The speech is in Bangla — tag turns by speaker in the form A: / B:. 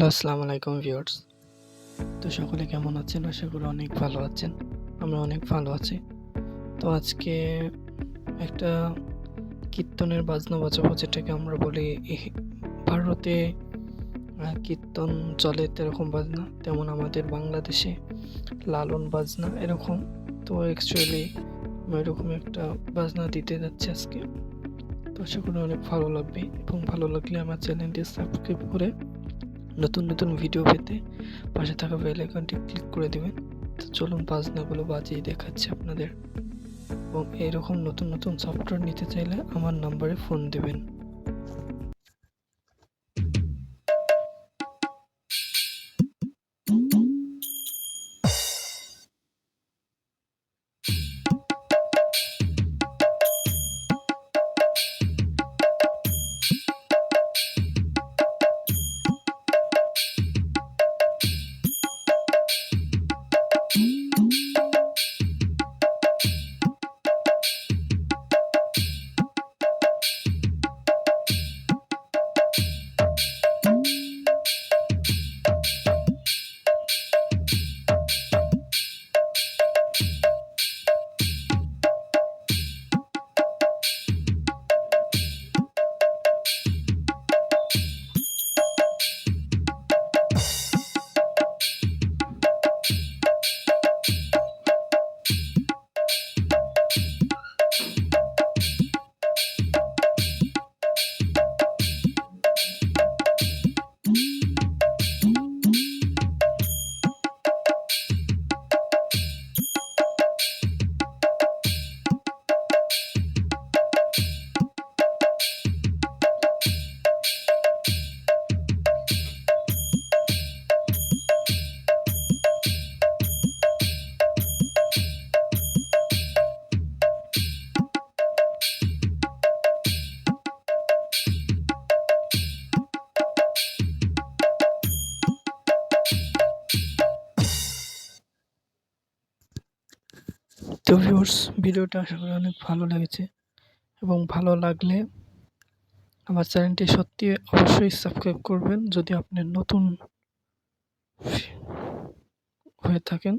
A: হ্যালো আসসালামু আলাইকুম ভিউয়ার্স। তো সকলে কেমন আছেন? আশা করি অনেক ভালো আছেন। আমরা অনেক ভালো আছি। তো আজকে একটা কীর্তনের বাজনা বাজাবো, যেটাকে আমরা বলি ভারতে কীর্তন চলে তেরকম বাজনা, তেমন আমাদের বাংলাদেশে লালন বাজনা এরকম। তো অ্যাকচুয়ালি আমি এরকম একটা বাজনা দিতে যাচ্ছি আজকে। তো আশা করি অনেক ভালো লাগবে এবং ভালো লাগলে আমার চ্যানেলটি সাবস্ক্রাইব করে নতুন নতুন ভিডিও পেতে পাশে থাকা বেল আইকনটি ক্লিক করে দেবেন। তো চলুন বাজনাগুলো বাজিয়ে দেখাচ্ছি আপনাদের। এবং এরকম নতুন নতুন সফটওয়্যার নিতে চাইলে আমার নাম্বারে ফোন দিবেন। তো ভিউয়ার্স ভিডিওটা আশা করি অনেক ভালো লেগেছে এবং ভালো লাগলে আমার চ্যানেলটি সত্যি অবশ্যই সাবস্ক্রাইব করবেন যদি আপনি নতুন হয়ে থাকেন।